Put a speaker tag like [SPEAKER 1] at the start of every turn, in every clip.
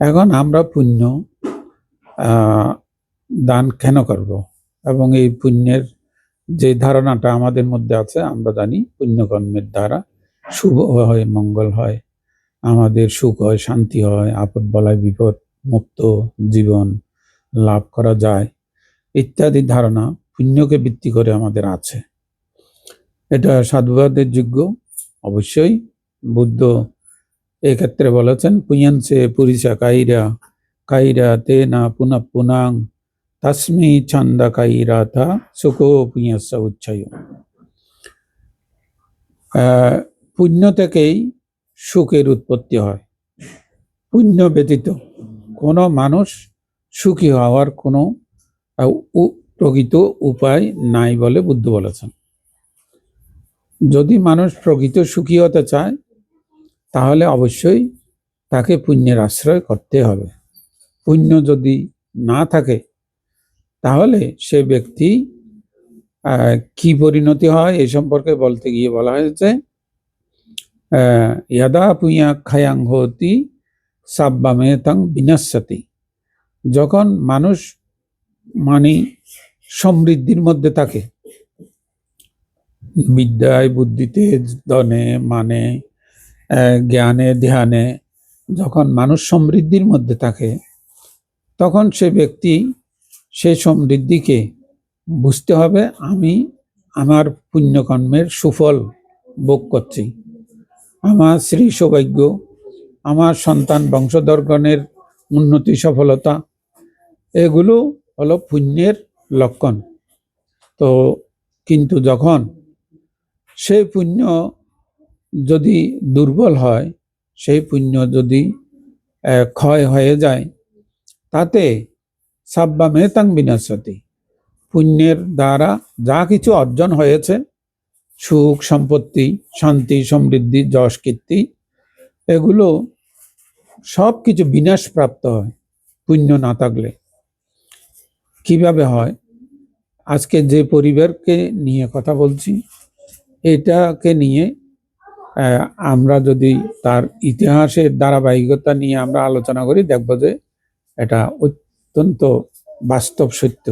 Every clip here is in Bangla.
[SPEAKER 1] এখন আমরা পুণ্য দান কেন করব? এবং এই পুণ্যের যে ধারণাটা আমাদের মধ্যে আছে, আমরা জানি পুণ্যকর্মের দ্বারা শুভ হয়, মঙ্গল হয়, আমাদের সুখ হয়, শান্তি হয়, আপদ বলায় বিপদ, মুক্ত জীবন লাভ করা যায়, ইত্যাদি ধারণা পুণ্যকে ভিত্তি করে আমাদের আছে। এটা সাধুবাদের যোগ্য, অবশ্যই বুদ্ধ এক্ষেত্রে বলেছেন পুঞ্যাংসে পুরিষা কাইরা কাইরা তে না পুনঃ পুনাং, তস্মি ছন্দা কাইরা থা সুখো পুঞ্যাস্য উচ্ছয়। পুণ্য থেকেই সুখের উৎপত্তি হয়। পুণ্য ব্যতীত কোনো মানুষ সুখী হওয়ার কোনো প্রকৃত উপায় নাই বলে বুদ্ধ বলেছেন। যদি মানুষ প্রকৃত সুখী হতে চায় তাহলে অবশ্যই তাকে পুণ্যের আশ্রয় করতে হবে। পুণ্য যদি না থাকে, তাহলে সে ব্যক্তি কি পরিণতি হয় এই সম্পর্কে বলতে গিয়ে বলা হয়েছে ইয়াদা পুঁয়া খায়াং হতি সাব্বামেতাং বিনশ্যতি যখন মানুষ মানে সমৃদ্ধির মধ্যে থাকে, বিদ্যায়, বুদ্ধিতে ধনে মানে জ্ঞানে, ধ্যানে যখন মানুষ সমৃদ্ধির মধ্যে থাকে, তখন সে ব্যক্তি সেই সমৃদ্ধিকে বুঝতে হবে, আমি আমার পুণ্যকর্মের সুফল ভোগ করছি। আমার শ্রী সৌভাগ্য, আমার সন্তান বংশধরগণের উন্নতি, সফলতা, এগুলো হলো পুণ্যের লক্ষণ। তো কিন্তু যখন সেই পুণ্য যদি দুর্বল হয়, সেই পুণ্য যদি ক্ষয় হয়ে যায়, তাতে সাব্বা মেহতাং বিনাশতি পুণ্যের দ্বারা যা কিছু অর্জন হয়েছে, সুখ, সম্পত্তি, শান্তি, সমৃদ্ধি, যশ, কীর্তি, এগুলো সব কিছু বিনাশপ্রাপ্ত হয় পুণ্য না থাকলে। কীভাবে হয়? আজকে যে পরিবারকে নিয়ে কথা বলছি, এটাকে নিয়ে আমরা যদি তার ইতিহাসের ধারাবাহিকতা নিয়ে আমরা আলোচনা করি, দেখব যে এটা অত্যন্ত বাস্তব সত্য।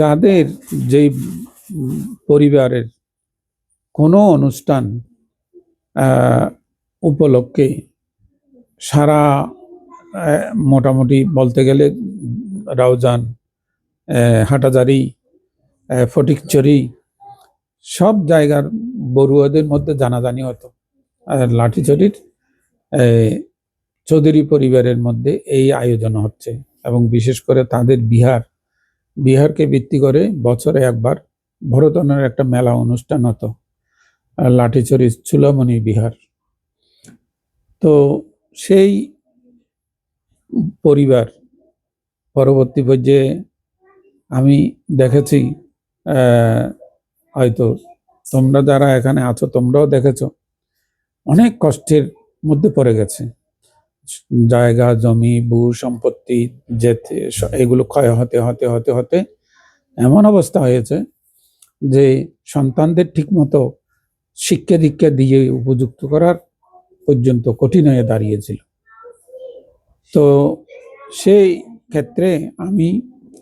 [SPEAKER 1] যাদের যে পরিবারের কোনো অনুষ্ঠান উপলক্ষে সারা মোটামুটি বলতে গেলে রাউজান হাটাজারি ফটিকচুরি, সব জায়গার বড়ুয়াদের মধ্যে জানাজানি হতো। আর আহ, চৌধুরী পরিবারের মধ্যে এই আয়োজন হচ্ছে এবং বিশেষ করে তাদের বিহার। বিহারকে ভিত্তি করে বছরে একবার ভরতনের একটা মেলা অনুষ্ঠান হতো লাঠিচুরি চুলামণি বিহার। তো সেই পরিবার পরবর্তী পর্যায়ে আমি দেখেছি হয়তো তোমরা যারা এখানে আছো, তোমরাও দেখেছ, অনেক কষ্টের মধ্যে পড়ে গেছে। জায়গা, জমি, ভূ, সম্পত্তি যেতে এগুলো ক্ষয় হতে হতে হতে হতে এমন অবস্থা হয়েছে যে সন্তানদের ঠিকমতো শিক্ষা দীক্ষা দিয়ে উপযুক্ত করার পর্যন্ত কঠিন হয়ে দাঁড়িয়েছিল। তো সেই ক্ষেত্রে আমি,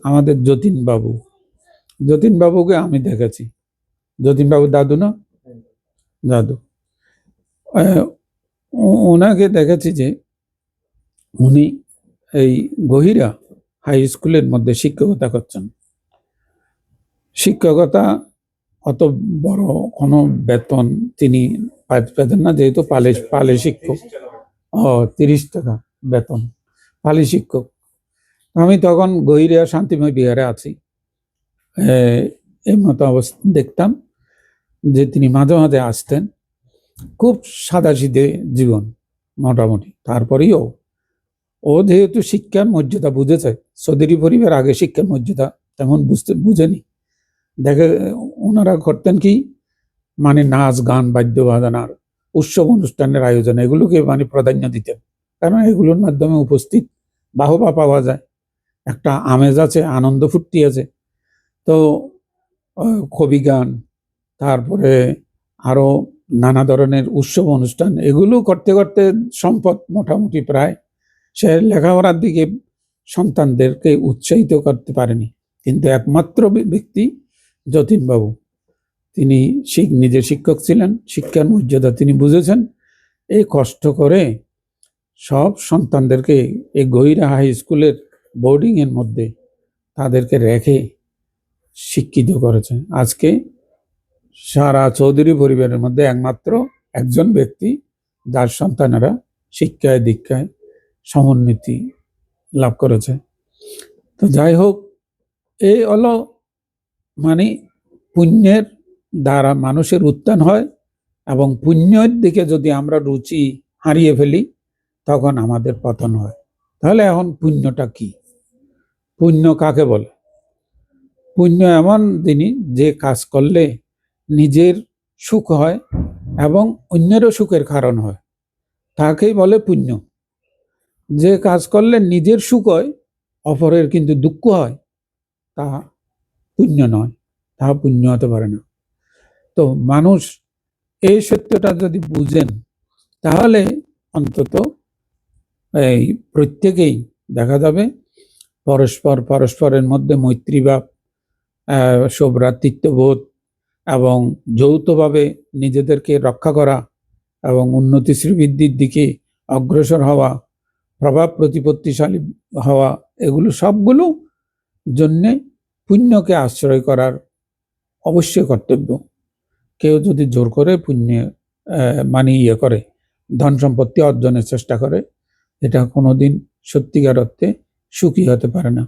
[SPEAKER 1] আমাদের যতীন বাবু যতীন বাবুকে আমি দেখেছি। যতীন বাবু দাদু না? দাদু। ওনাকে দেখেছি যে উনি এই গহিরা হাই স্কুলের মধ্যে শিক্ষকতা করছেন। শিক্ষকতা অত বড় কোনো বেতন তিনি পেতেন না, যেহেতু পালে পালে শিক্ষক। ও, তিরিশ টাকা বেতন পালি শিক্ষক। আমি তখন গহিরিয়া শান্তিময় বিহারে আছি। মতো অবস্থা দেখতাম যে তিনি মাঝে মাঝে আসতেন। খুব সাদাসিধে জীবন মোটামুটি। তারপরেও ও যেহেতু শিক্ষার মর্যাদা বুঝেছে চৌধুরী পরিবার আগে শিক্ষার মর্যাদা তেমন বুঝতে বুঝেনি। দেখে ওনারা করতেন কি মানে নাচ, গান বাদ্য বাজানার উৎসব অনুষ্ঠানের আয়োজন, এগুলোকে মানে প্রাধান্য দিতেন। কারণ এগুলোর মাধ্যমে উপস্থিত বাহবা পাওয়া যায়। একটা আমেজ আছে, আনন্দ ফুর্তি আছে। তো আহ, কবি গান তারপরে আরও নানা ধরনের উৎসব অনুষ্ঠান এগুলো করতে করতে সম্পদ মোটামুটি প্রায় সে লেখাপড়ার দিকে সন্তানদেরকে উৎসাহিত করতে পারেনি। কিন্তু একমাত্র ব্যক্তি যতীনবাবু। তিনি শিক- নিজে শিক্ষক ছিলেন শিক্ষার মর্যাদা তিনি বুঝেছেন। এই কষ্ট করে সব সন্তানদেরকে এই গহিরা হাই স্কুলের বোর্ডিংয়ের মধ্যে তাদেরকে রেখে শিক্ষিত করেছে। আজকে সারা চৌধুরী পরিবারের মধ্যে একমাত্র একজন ব্যক্তি, যার সন্তানেরা শিক্ষায়, দীক্ষায় সমুন্নতি লাভ করেছে। তো যাই হোক এই হলো মানে পুণ্যের দ্বারা মানুষের উত্থান হয় এবং পুণ্যের দিকে যদি আমরা রুচি হারিয়ে ফেলি, তখন আমাদের পতন হয়। তাহলে এখন পুণ্যটা কি? পুণ্য কাকে বলে? পুণ্য এমন যিনি যে কাজ করলে নিজের সুখ হয় এবং অন্যেরও সুখের কারণ হয়, তাকেই বলে পুণ্য। যে কাজ করলে নিজের সুখ হয়, অপরের কিন্তু দুঃখ হয়, তা পুণ্য নয়, তা পুণ্য হতে পারে না। তো মানুষ এই সত্যটা যদি বুঝেন, তাহলে অন্তত এই প্রত্যেকেই দেখা যাবে পরস্পর পরস্পরের মধ্যে মৈত্রীভাব আহ, সৌভ্রাতৃত্ববোধ এবং যৌথভাবে নিজেদেরকে রক্ষা করা এবং উন্নতি শ্রীবৃদ্ধির দিকে অগ্রসর হওয়া প্রভাব প্রতিপত্তিশালী হওয়া এগুলো সবগুলো জন্যে পুণ্যকে আশ্রয় করার অবশ্যই কর্তব্য। কেউ যদি জোর করে পুণ্যে মানে ইয়ে করে ধন সম্পত্তি অর্জনের চেষ্টা করে এটা কোনোদিন সত্যিকার অর্থে সুখী হতে পারে না।